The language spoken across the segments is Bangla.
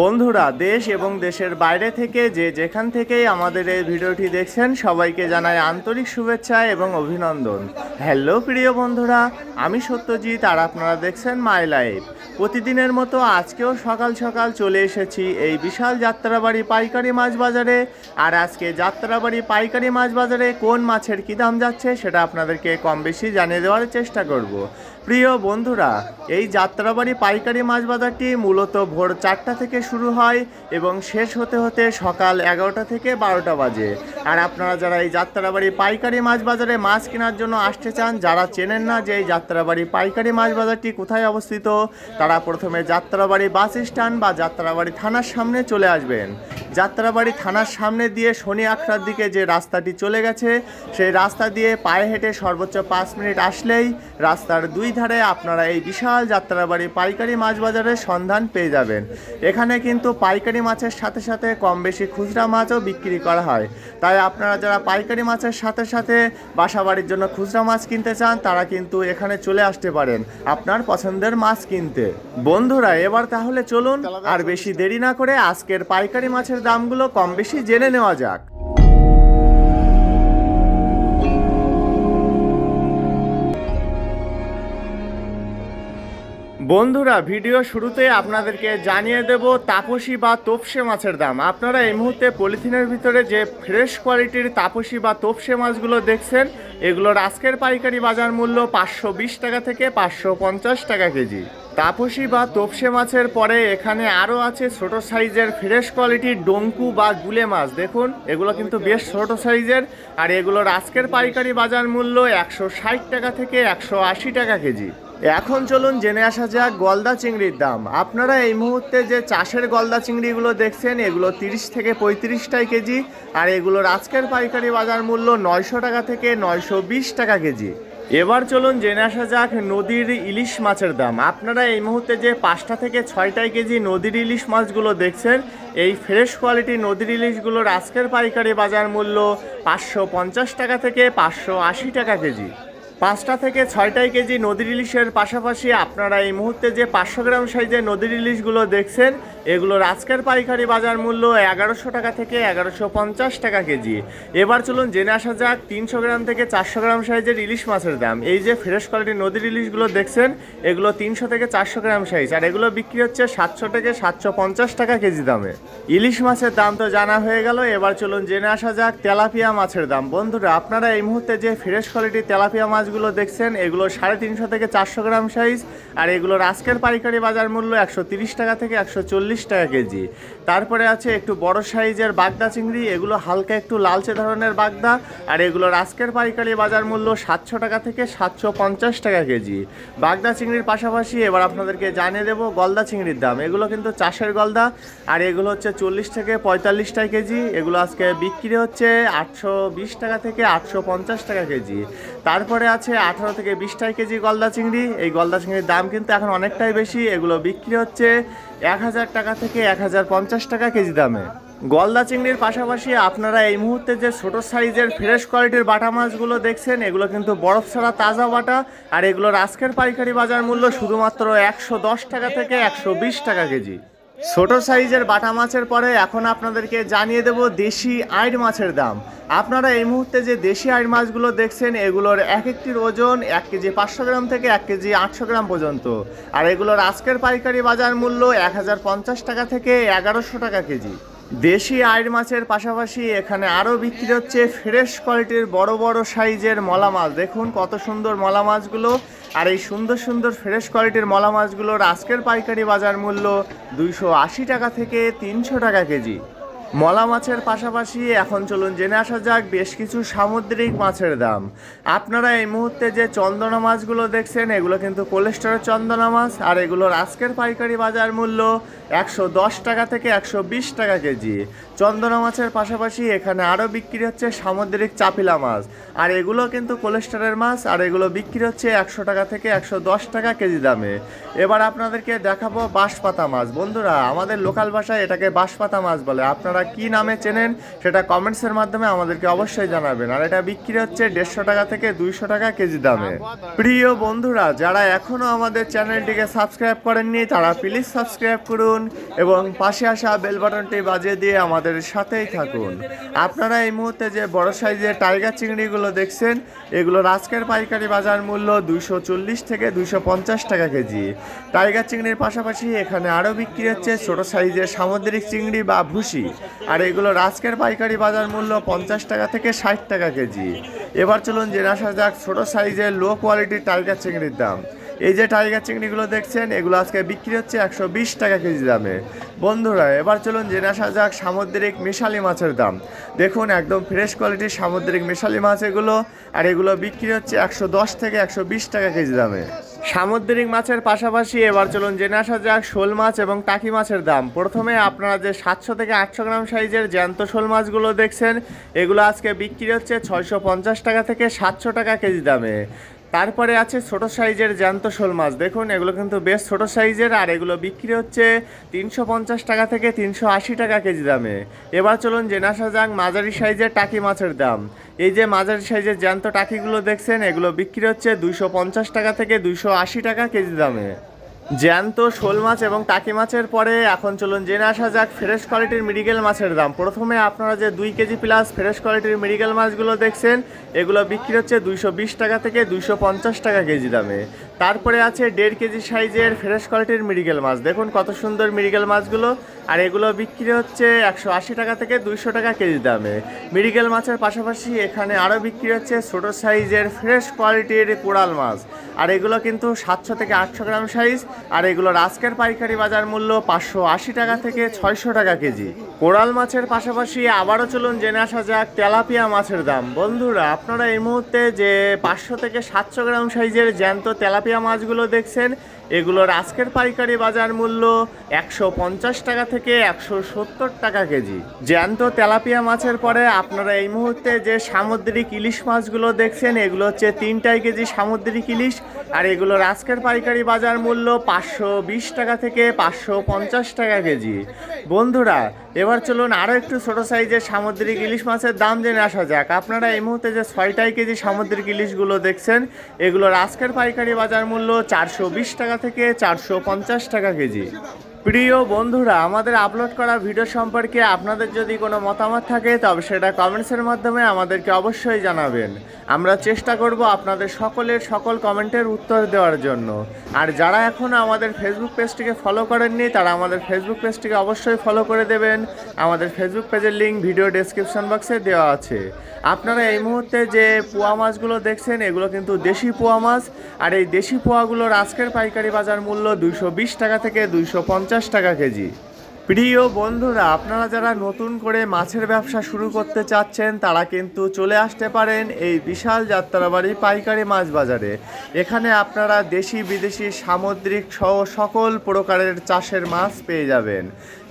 বন্ধুরা, দেশ এবং দেশের বাইরে থেকে যে যেখান থেকেই আমাদের এই ভিডিওটি দেখছেন, সবাইকে জানাই আন্তরিক শুভেচ্ছা এবং অভিনন্দন। হ্যালো প্রিয় বন্ধুরা, আমি সত্যজিৎ আর আপনারা দেখছেন মাই লাইফ প্রতিদিনের মতো আজকেও সকাল সকাল চলে এসেছি এই বিশাল যাত্রাবাড়ি পাইকারি মাছ বাজারে। আর আজকে যাত্রাবাড়ি পাইকারি মাছ বাজারে কোন মাছের কী দাম যাচ্ছে, সেটা আপনাদেরকে কম বেশি জানিয়ে দেওয়ার চেষ্টা করব। প্রিয় বন্ধুরা, এই যাত্রাবাড়ি পাইকারি মাছ বাজারটি মূলত ভোর চারটা থেকে শুরু হয় এবং শেষ হতে হতে সকাল এগারোটা থেকে বারোটা বাজে। আর আপনারা যারা এই যাত্রাবাড়ি পাইকারি মাছ বাজারে মাছ কেনার জন্য আসতে চান, যারা চেনেন না যে এই যাত্রাবাড়ি পাইকারি মাছ বাজারটি কোথায় অবস্থিত, তারা প্রথমে যাত্রাবাড়ি বাস স্ট্যান্ড বা যাত্রাবাড়ি থানার সামনে চলে আসবেন। যাত্রাবাড়ি থানার সামনে দিয়ে শনি আখড়ার দিকে যে রাস্তাটি চলে গেছে, সেই রাস্তা দিয়ে পায়ে হেঁটে সর্বোচ্চ পাঁচ মিনিট আসলেই রাস্তার দুই ধারে আপনারা এই বিশাল যাত্রাবাড়ি পাইকারি মাছ বাজারের সন্ধান পেয়ে যাবেন। এখানে কিন্তু পাইকারি মাছের সাথে সাথে কম বেশি খুচরা মাছও বিক্রি করা হয়। তাই আপনারা যারা পাইকারি মাছের সাথে সাথে বাসা বাড়ির জন্য খুচরা মাছ কিনতে চান, তারা কিন্তু এখানে চলে আসতে পারেন আপনার পছন্দের মাছ কিনতে। বন্ধুরা, এবার তাহলে চলুন আর বেশি দেরি না করে আজকের পাইকারি মাছের দামগুলো কম বেশি জেনে নেওয়া যাক। বন্ধুরা, ভিডিও শুরুতে আপনাদেরকে জানিয়ে দেব তাপসী বা তোপসে মাছের দাম। আপনারা এই মুহূর্তে পলিথিনের ভিতরে যে ফ্রেশ কোয়ালিটির তাপসী বা তোপসে মাছগুলো দেখছেন, এগুলোর আজকের পাইকারি বাজার মূল্য পাঁচশো বিশ টাকা থেকে পাঁচশো পঞ্চাশ টাকা কেজি। তাপসী বা তোপসে মাছের পরে এখানে আরও আছে ছোট সাইজের ফ্রেশ কোয়ালিটির ডঙ্কু বা গুলে মাছ। দেখুন, এগুলো কিন্তু বেশ ছোট সাইজের আর এগুলোর আজকের পাইকারি বাজার মূল্য একশো ষাট টাকা থেকে একশো আশি টাকা কেজি। এখন চলুন জেনে আসা যাক গলদা চিংড়ির দাম। আপনারা এই মুহূর্তে যে চাষের গলদা চিংড়িগুলো দেখছেন, এগুলো তিরিশ থেকে পঁয়ত্রিশটাই কেজি আর এগুলোর আজকের পাইকারি বাজার মূল্য নয়শো টাকা থেকে নয়শো বিশ টাকা কেজি। এবার চলুন জেনে আসা যাক নদীর ইলিশ মাছের দাম। আপনারা এই মুহূর্তে যে পাঁচটা থেকে ছয়টাই কেজি নদীর ইলিশ মাছগুলো দেখছেন, এই ফ্রেশ কোয়ালিটি নদীর ইলিশগুলোর আজকের পাইকারি বাজার মূল্য পাঁচশো পঞ্চাশ টাকা থেকে পাঁচশো আশি টাকা কেজি। পাঁচটা থেকে ছয়টাই কেজি নদীর ইলিশের পাশাপাশি আপনারা এই মুহূর্তে যে পাঁচশো গ্রাম সাইজের নদীর ইলিশগুলো দেখছেন, এগুলোর আজকের পাইকারি বাজার মূল্য এগারোশো টাকা থেকে এগারোশো পঞ্চাশ টাকা কেজি। এবার চলুন জেনে আসা যাক, তিনশো গ্রাম থেকে চারশো গ্রাম সাইজের ইলিশ মাছের দাম। এই যে ফ্রেশ কোয়ালিটির নদীর ইলিশগুলো দেখছেন, এগুলো তিনশো থেকে চারশো গ্রাম সাইজ। আর এগুলো বিক্রি হচ্ছে সাতশো থেকে সাতশো পঞ্চাশ টাকা কেজি দামে। ইলিশ মাছের দাম তো জানা হয়ে গেল, এবার চলুন জেনে আসা যাক তেলাপিয়া মাছের দাম। বন্ধুরা, আপনারা এই মুহূর্তে যে ফ্রেশ কোয়ালিটির তেলাপিয়া মাছগুলো দেখছেন, এগুলো সাড়ে তিনশো থেকে চারশো গ্রাম সাইজ আর এগুলোর আজকের পাইকারি বাজার মূল্য একশো টাকা থেকে একশো চল্লিশ টাকা কেজি। তারপরে আছে একটু বড় সাইজের বাগদা চিংড়ি, এগুলো হালকা একটু লালচে ধরনের বাগদা, আর এগুলোর আজকের পাইকারি বাজার মূল্য সাতশো টাকা থেকে সাতশো পঞ্চাশ টাকা কেজি। বাগদা চিংড়ির পাশাপাশি এবার আপনাদেরকে জানিয়ে দেবো গলদা চিংড়ির দাম। এগুলো কিন্তু চাষের গলদা, আর এগুলো হচ্ছে চল্লিশ থেকে পঁয়তাল্লিশ টাকা কেজি। এগুলো আজকে বিক্রি হচ্ছে আটশো বিশ টাকা থেকে আটশো পঞ্চাশ টাকা কেজি। তারপরে আছে, আঠারো থেকে বিশ টাকা কেজি গলদা চিংড়ি। এই গলদা চিংড়ির দাম কিন্তু এখন অনেকটাই বেশি। এগুলো বিক্রি হচ্ছে এক হাজার টাকা থেকে এক হাজার পঞ্চাশ টাকা কেজি দামে। গলদা চিংড়ির পাশাপাশি আপনারা এই মুহূর্তে যে ছোট সাইজের ফ্রেশ কোয়ালিটির বাটা মাছগুলো দেখছেন, এগুলো কিন্তু বরফ ছাড়া তাজা বাটা। আর এগুলোর আজকের পাইকারি বাজার মূল্য শুধুমাত্র একশো দশ টাকা থেকে একশো বিশ টাকা কেজি। ছোট সাইজের বাটা মাছের পরে এখন আপনাদেরকে জানিয়ে দেব দেশি আইড় মাছের দাম। আপনারা এই মুহূর্তে যে দেশি আইড় মাছগুলো দেখছেন, এগুলোর এক একটির ওজন এক কেজি পাঁচশো গ্রাম থেকে এক কেজি আটশো গ্রাম পর্যন্ত। আর এগুলোর আজকের পাইকারি বাজার মূল্য এক হাজার পঞ্চাশ টাকা থেকে এগারোশো টাকা কেজি। দেশি আয়ের মাছের পাশাপাশি এখানে আরও বিক্রি হচ্ছে ফ্রেশ কোয়ালিটির বড় বড় সাইজের মলা মাছ। দেখুন কত সুন্দর মলা মাছগুলো। আর এই সুন্দর সুন্দর ফ্রেশ কোয়ালিটির মলা মাছগুলোর আজকের পাইকারি বাজার মূল্য দুইশো আশি টাকা থেকে তিনশো টাকা কেজি। মলা মাছের পাশাপাশি এখন চলুন জেনে আসা যাক বেশ কিছু সামুদ্রিক মাছের দাম। আপনারা এই মুহূর্তে যে চন্দনা মাছগুলো দেখছেন, এগুলো কিন্তু কোলেস্টরের চন্দনা মাছ, আর এগুলোর আজকের পাইকারি বাজার মূল্য একশো দশ টাকা থেকে একশো বিশ টাকা কেজি। চন্দনা মাছের পাশাপাশি এখানে আরও বিক্রি হচ্ছে সামুদ্রিক চাপিলা মাছ। আর এগুলো কিন্তু কোলেস্টোরের মাছ, আর এগুলো বিক্রি হচ্ছে একশো টাকা থেকে একশো দশ টাকা কেজি দামে। এবার আপনাদেরকে দেখাবো বাঁশপাতা মাছ। বন্ধুরা, আমাদের লোকাল ভাষায় এটাকে বাঁশপাতা মাছ বলে। আপনারা কি নামে চেনেন সেটা কমেন্টসের মাধ্যমে আমাদেরকে অবশ্যই জানাবেন। আর এটা বিক্রি হচ্ছে দেড়শো টাকা থেকে দুইশো টাকা কেজি দামে। প্রিয় বন্ধুরা, যারা এখনও আমাদের চ্যানেলটিকে সাবস্ক্রাইব করেননি, তারা প্লিজ সাবস্ক্রাইব করুন এবং পাশে আসা বেল বাটনটি বাজিয়ে দিয়ে আমাদের সাথেই থাকুন। আপনারা এই মুহূর্তে যে বড় সাইজের টাইগার চিংড়িগুলো দেখছেন, এগুলোর আজকের পাইকারি বাজার মূল্য দুইশো চল্লিশ থেকে দুইশো পঞ্চাশ টাকা কেজি। টাইগার চিংড়ির পাশাপাশি এখানে আরও বিক্রি হচ্ছে ছোট সাইজের সামুদ্রিক চিংড়ি বা ভুসি। আর এগুলোর আজকের পাইকারি বাজার মূল্য পঞ্চাশ টাকা থেকে ষাট টাকা কেজি। এবার চলুন জেনে আসা যাক ছোট সাইজের লো কোয়ালিটির টাইগার চিংড়ির দাম। এই যে টাইগার চিংড়িগুলো দেখছেন, এগুলো আজকে বিক্রি হচ্ছে একশো বিশ টাকা কেজি দামে। বন্ধুরা, এবার চলুন জেনে আসা যাক সামুদ্রিক মিশালি মাছের দাম। দেখুন, একদম ফ্রেশ কোয়ালিটির সামুদ্রিক মিশালি মাছ এগুলো আর এগুলো বিক্রি হচ্ছে একশো দশ থেকে একশো বিশ টাকা কেজি দামে। সামুদ্রিক মাছের পাশাপাশি এবার চলুন জেনে আসা যাক শোল মাছ এবং টাকি মাছের দাম। প্রথমে আপনারা যে সাতশো থেকে আটশো গ্রাম সাইজের জ্যান্ত শোল মাছগুলো দেখছেন, এগুলো আজকে বিক্রি হচ্ছে ছয়শো পঞ্চাশ টাকা থেকে সাতশো টাকা কেজি দামে। তারপরে আছে ছোট সাইজের জ্যান্ত শোল মাছ। দেখুন, এগুলো কিন্তু বেশ ছোট সাইজের আর এগুলো বিক্রি হচ্ছে তিনশো পঞ্চাশ টাকা থেকে তিনশো আশি টাকা কেজি দামে। এবার চলুন জেনে আসা যাক মাঝারি সাইজের টাকি মাছের দাম। এই যে মাঝারি সাইজের জ্যান্ত টাকিগুলো দেখছেন, এগুলো বিক্রি হচ্ছে দুইশো পঞ্চাশ টাকা থেকে দুইশো আশি টাকা কেজি দামে। জ্যান্ত শোল মাছ এবং টাকি মাছের পরে এখন চলুন জেনে আসা যাক ফ্রেশ কোয়ালিটির মেডিকেল মাছের দাম। প্রথমে আপনারা যে দুই কেজি প্লাস ফ্রেশ কোয়ালিটির মেডিকেল মাছগুলো দেখছেন, এগুলো বিক্রি হচ্ছে দুইশো বিশ টাকা থেকে দুইশো পঞ্চাশ টাকা কেজি দামে। তারপরে আছে দেড় কেজি সাইজের ফ্রেশ কোয়ালিটির মেডিকেল মাছ। দেখুন কত সুন্দর মেডিকেল মাছগুলো। আর এগুলো বিক্রি হচ্ছে একশো আশি টাকা থেকে দুইশো টাকা কেজি দামে। মেডিকেল মাছের পাশাপাশি এখানে আরও বিক্রি হচ্ছে ছোটো সাইজের ফ্রেশ কোয়ালিটির কোরাল মাছ। আর এগুলো কিন্তু সাতশো থেকে আটশো গ্রাম সাইজ। আর এগুলোর আজকের পাইকারি বাজার মূল্য পাঁচশো আশি টাকা থেকে ছয়শো টাকা কেজি। কোরাল মাছের পাশাপাশি আবারও চলুন জেনে আসা যাক তেলাপিয়া মাছের দাম। বন্ধুরা, আপনারা এই মুহূর্তে যে পাঁচশো থেকে সাতশো গ্রাম সাইজের জ্যান্ত তেলাপিয়া মাছগুলো দেখছেন, এগুলোর আজকের পাইকারি বাজার মূল্য একশো পঞ্চাশ টাকা থেকে একশো সত্তর টাকা কেজি। জ্যান্ত তেলাপিয়া মাছের পরে আপনারা এই মুহূর্তে যে সামুদ্রিক ইলিশ মাছগুলো দেখছেন, এগুলো হচ্ছে তিনটাই কেজি সামুদ্রিক ইলিশ। আর এগুলোর আজকের পাইকারি বাজার মূল্য পাঁচশো বিশ টাকা থেকে পাঁচশো পঞ্চাশ টাকা কেজি। বন্ধুরা, এবার চলুন আরও একটু ছোট সাইজের সামুদ্রিক ইলিশ মাছের দাম জেনে আসা যাক। আপনারা এই মুহূর্তে যে ছয়টাই কেজি সামুদ্রিক ইলিশগুলো দেখছেন, এগুলোর আজকের পাইকারি বাজার মূল্য চারশো বিশ টাকা থেকে চারশো পঞ্চাশ টাকা কেজি। প্রিয় বন্ধুরা, আমাদের আপলোড করা ভিডিও সম্পর্কে আপনাদের যদি কোনো মতামত থাকে, তবে সেটা কমেন্টসের মাধ্যমে আমাদেরকে অবশ্যই জানাবেন। আমরা চেষ্টা করব আপনাদের সকলের সকল কমেন্টের উত্তর দেওয়ার জন্য। আর যারা এখনও আমাদের ফেসবুক পেজটিকে ফলো করেননি, তারা আমাদের ফেসবুক পেজটিকে অবশ্যই ফলো করে দেবেন। আমাদের ফেসবুক পেজের লিঙ্ক ভিডিও ডেসক্রিপশন বক্সে দেওয়া আছে। আপনারা এই মুহূর্তে যে পোয়া মাছগুলো দেখছেন, এগুলো কিন্তু দেশি পোয়া মাছ। আর এই দেশি পোয়াগুলোর আজকের পাইকারি বাজার মূল্য দুইশো বিশ টাকা থেকে দুইশো পঞ্চাশ টাকা কেজি। প্রিয় বন্ধুরা, আপনারা যারা নতুন করে মাছের ব্যবসা শুরু করতে চাচ্ছেন, তারা কিন্তু চলে আসতে পারেন এই বিশাল যাত্রাবাড়ি পাইকারি মাছ বাজারে। এখানে আপনারা দেশি বিদেশি সামুদ্রিক সহ সকল প্রকারের চাষের মাছ পেয়ে যাবেন,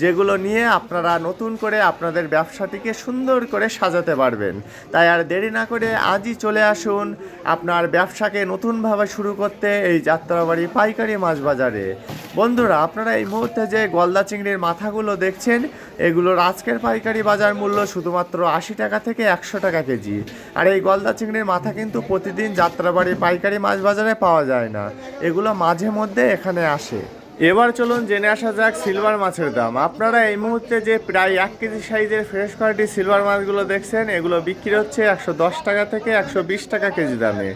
যেগুলো নিয়ে আপনারা নতুন করে আপনাদের ব্যবসাটিকে সুন্দর করে সাজাতে পারবেন। তাই আর দেরি না করে আজই চলে আসুন আপনার ব্যবসাকে নতুনভাবে শুরু করতে এই যাত্রাবাড়ি পাইকারি মাছ বাজারে। বন্ধুরা, আপনারা এই মুহূর্তে যে গলদা চিংড়ির মাথাগুলো দেখছেন, এগুলোর আজকের পাইকারি বাজার মূল্য শুধুমাত্র আশি টাকা থেকে একশো টাকা কেজি। আর এই গলদা চিংড়ির মাথা কিন্তু প্রতিদিন যাত্রাবাড়ি পাইকারি মাছ বাজারে পাওয়া যায় না। এগুলো মাঝে মধ্যে এখানে আসে। এবার চলুন জেনে আসা যাক সিলভার মাছের দাম। আপনারা এই মুহূর্তে যে প্রায় এক কেজি সাইজের ফ্রেশ কোয়ালিটি সিলভার মাছগুলো দেখছেন, এগুলো বিক্রি হচ্ছে একশো দশ টাকা থেকে একশো বিশ টাকা কেজি দামে।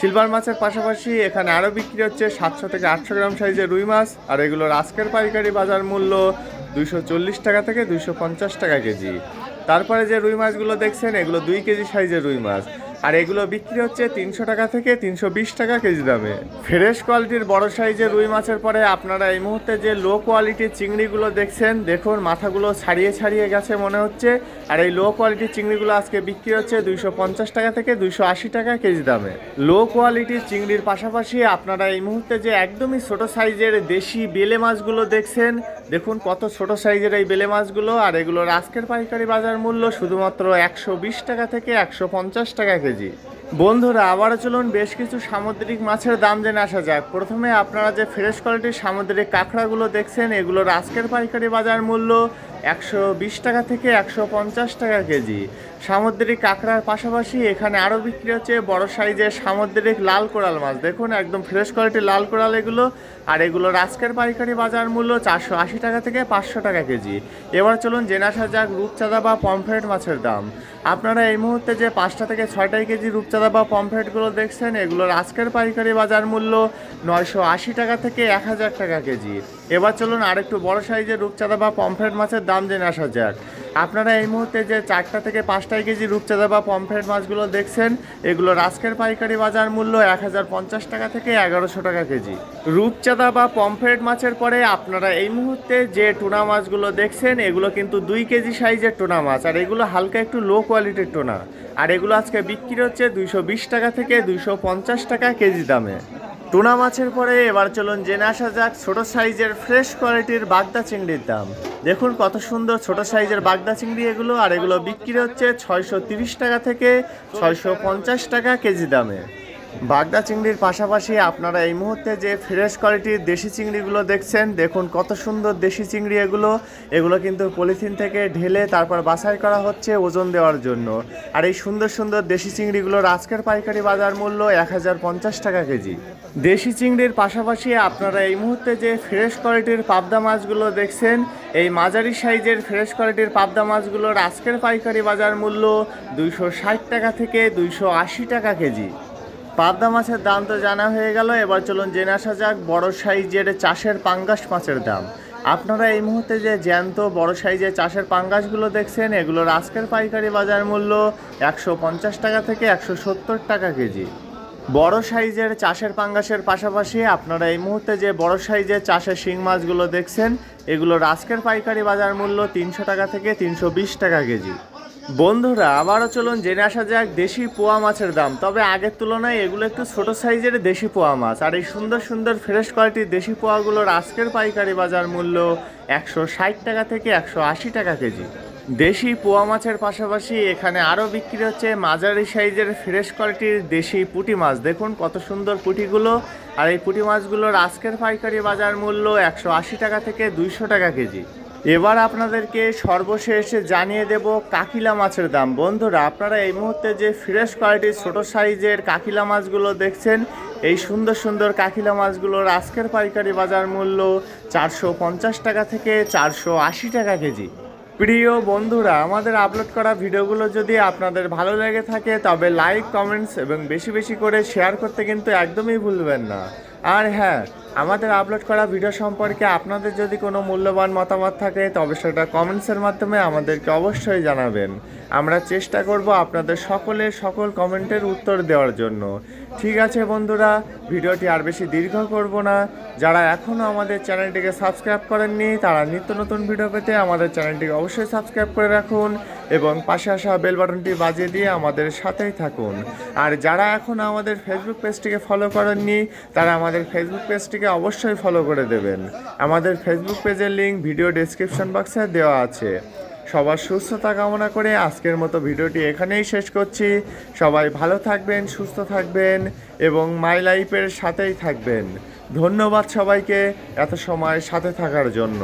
সিলভার মাছের পাশাপাশি এখানে আরও বিক্রি হচ্ছে সাতশো থেকে আটশো গ্রাম সাইজের রুই মাছ, আর এগুলোর আজকের পাইকারি বাজার মূল্য দুইশো চল্লিশ টাকা থেকে দুইশো পঞ্চাশ টাকা কেজি। তারপরে যে রুই মাছগুলো দেখছেন, এগুলো দুই কেজি সাইজের রুই মাছ। আর এগুলো বিক্রি হচ্ছে তিনশো টাকা থেকে তিনশো বিশ টাকা কেজি দামে। ফ্রেশ কোয়ালিটির বড় সাইজের রুই মাছের পরে আপনারা এই মুহূর্তে যে লো কোয়ালিটির চিংড়িগুলো দেখছেন, দেখুন মাথাগুলো ছাড়িয়ে ছাড়িয়ে গেছে মনে হচ্ছে। আর এই লো কোয়ালিটির চিংড়িগুলো আজকে বিক্রি হচ্ছে দুইশো পঞ্চাশ টাকা থেকে দুইশো আশি টাকা কেজি দামে। লো কোয়ালিটির চিংড়ির পাশাপাশি আপনারা এই মুহূর্তে যে একদমই ছোট সাইজের দেশি বেলে মাছগুলো দেখছেন, দেখুন কত ছোট সাইজের এই বেলে মাছগুলো, আর এগুলোর আজকের পাইকারি বাজার মূল্য শুধুমাত্র একশো বিশ টাকা থেকে একশো পঞ্চাশ টাকা কেজি। বন্ধুরা, আবারও চলুন বেশ কিছু সামুদ্রিক মাছের দাম জেনে আসা যাক। প্রথমে আপনারা যে ফ্রেশ কোয়ালিটির সামুদ্রিক কাঁকড়াগুলো দেখছেন, এগুলোর আজকের পাইকারি বাজার মূল্য একশো বিশ টাকা থেকে একশো পঞ্চাশ টাকা কেজি। সামুদ্রিক কাঁকড়ার পাশাপাশি এখানে আরও বিক্রি হচ্ছে বড় সাইজের সামুদ্রিক লাল কোরাল মাছ। দেখুন, একদম ফ্রেশ কোয়ালিটির লাল কোরাল এগুলো। আর এগুলোর আজকের পাইকারি বাজার মূল্য চারশো আশি টাকা থেকে পাঁচশো টাকা কেজি। এবার চলুন জেনে আসা যাক রূপচাঁদা বা পমফ্রেট মাছের দাম। আপনারা এই মুহূর্তে যে পাঁচটা থেকে ছয়টাই কেজি রূপচাঁদা বা পমফ্রেটগুলো দেখছেন, এগুলোর আজকের পাইকারি বাজার মূল্য নয়শো আশি টাকা থেকে এক হাজার টাকা কেজি। এবার চলুন আরেকটু বড় সাইজের রূপচাঁদা বা পমফ্রেট মাছের দাম জেনে আসা যাক। আপনারা এই মুহূর্তে যে চারটা থেকে পাঁচটাই কেজি রূপচাঁদা বা পমফ্রেট মাছগুলো দেখছেন এগুলো আজকের পাইকারি বাজার মূল্য এক হাজার পঞ্চাশ টাকা থেকে এগারোশো টাকা কেজি। রূপচাঁদা বা পমফ্রেট মাছের পরে আপনারা এই মুহূর্তে যে টুনা মাছগুলো দেখছেন, এগুলো কিন্তু দুই কেজি সাইজের টুনা মাছ, আর এগুলো হালকা একটু লো কোয়ালিটির টোনা। আর এগুলো আজকে বিক্রি হচ্ছে দুইশো বিশ টাকা থেকে দুইশো পঞ্চাশ টাকা কেজি দামে। টুনা মাছের পরে এবার চলুন জেনে আসা যাক ছোট সাইজের ফ্রেশ কোয়ালিটির বাগদা চিংড়ির দাম। দেখুন কত সুন্দর ছোট সাইজের বাগদা চিংড়ি এগুলো, আর এগুলো বিক্রি হচ্ছে ছয়শো টাকা থেকে ছয়শো পঞ্চাশ টাকা কেজি দামে। বাগদা চিংড়ির পাশাপাশি আপনারা এই মুহূর্তে যে ফ্রেশ কোয়ালিটির দেশি চিংড়িগুলো দেখছেন, দেখুন কত সুন্দর দেশি চিংড়ি এগুলো। এগুলো কিন্তু পলিথিন থেকে ঢেলে তারপর বাছাই করা হচ্ছে ওজন দেওয়ার জন্য। আর এই সুন্দর সুন্দর দেশি চিংড়িগুলোর আজকের পাইকারি বাজার মূল্য এক হাজার পঞ্চাশ টাকা কেজি। দেশি চিংড়ির পাশাপাশি আপনারা এই মুহূর্তে যে ফ্রেশ কোয়ালিটির পাবদা মাছগুলো দেখছেন, এই মাঝারি সাইজের ফ্রেশ কোয়ালিটির পাবদা মাছগুলোর আজকের পাইকারি বাজার মূল্য দুইশো ষাট টাকা থেকে দুইশো আশি টাকা কেজি। পাবদা মাছের দাম তো জানা হয়ে গেল। এবার চলুন জেনে আসা যাক বড় সাইজের চাষের পাঙ্গাস মাছের দাম। আপনারা এই মুহূর্তে যে জ্যান্ত বড় সাইজের চাষের পাঙ্গাসগুলো দেখছেন, এগুলোর আজকের পাইকারি বাজার মূল্য একশো পঞ্চাশ টাকা থেকে একশো সত্তর টাকা কেজি। বড় সাইজের চাষের পাঙ্গাসের পাশাপাশি আপনারা এই মুহূর্তে যে বড় সাইজের চাষের শিং মাছগুলো দেখছেন, এগুলোর আজকের পাইকারি বাজার মূল্য তিনশো টাকা থেকে তিনশো বিশ টাকা কেজি। বন্ধুরা, আবারও চলুন জেনে আসা যাক দেশি পোয়া মাছের দাম। তবে আগের তুলনায় এগুলো একটু ছোট সাইজের দেশি পোয়া মাছ। আর এই সুন্দর সুন্দর ফ্রেশ কোয়ালিটির দেশি পোয়াগুলোর আজকের পাইকারি বাজার মূল্য একশো ষাট টাকা থেকে একশো আশি টাকা কেজি। দেশি পোয়া মাছের পাশাপাশি এখানে আরও বিক্রি হচ্ছে মাঝারি সাইজের ফ্রেশ কোয়ালিটির দেশি পুঁটি মাছ। দেখুন কত সুন্দর পুঁটিগুলো। আর এই পুঁটি মাছগুলোর আজকের পাইকারি বাজার মূল্য একশো আশি টাকা থেকে দুইশো টাকা কেজি। এবার আপনাদেরকে সর্বশেষ জানিয়ে দেব কাকিলা মাছের দাম। বন্ধুরা, আপনারা এই মুহূর্তে যে ফ্রেশ কোয়ালিটির ছোট সাইজের কাকিলা মাছগুলো দেখছেন, এই সুন্দর সুন্দর কাকিলা মাছগুলোর আজকের পাইকারি বাজার মূল্য চারশো পঞ্চাশ টাকা থেকে চারশো আশি টাকা কেজি। প্রিয় বন্ধুরা, আমাদের আপলোড করা ভিডিওগুলো যদি আপনাদের ভালো লেগে থাকে, তবে লাইক কমেন্টস এবং বেশি বেশি করে শেয়ার করতে কিন্তু একদমই ভুলবেন না। আর হ্যাঁ আমাদের আপলোড করা ভিডিও সম্পর্কে আপনাদের যদি কোনো মূল্যবান মতামত থাকে, তবে সেটা কমেন্টসের মাধ্যমে আমাদেরকে অবশ্যই জানাবেন। আমরা চেষ্টা করব আপনাদের সকলের সকল কমেন্টের উত্তর দেওয়ার জন্য। ঠিক আছে বন্ধুরা, ভিডিওটি আর বেশি দীর্ঘ করব না। যারা এখনও আমাদের চ্যানেলটিকে সাবস্ক্রাইব করেননি, তারা নিত্য নতুন ভিডিও পেতে আমাদের চ্যানেলটিকে অবশ্যই সাবস্ক্রাইব করে রাখুন এবং পাশে আসা বেল বাটনটি বাজিয়ে দিয়ে আমাদের সাথেই থাকুন। আর যারা এখন আমাদের ফেসবুক পেজটিকে ফলো করেননি, তারা আমাদের ফেসবুক পেজটিকে অবশ্যই ফলো করে দেবেন। আমাদের ফেসবুক পেজের লিঙ্ক ভিডিও ডেসক্রিপশন বক্সে দেওয়া আছে। সবার সুস্থতা কামনা করে আজকের মতো ভিডিওটি এখানেই শেষ করছি। সবাই ভালো থাকবেন, সুস্থ থাকবেন এবং মাই লাইফের সাথেই থাকবেন। ধন্যবাদ সবাইকে এত সময় সাথে থাকার জন্য।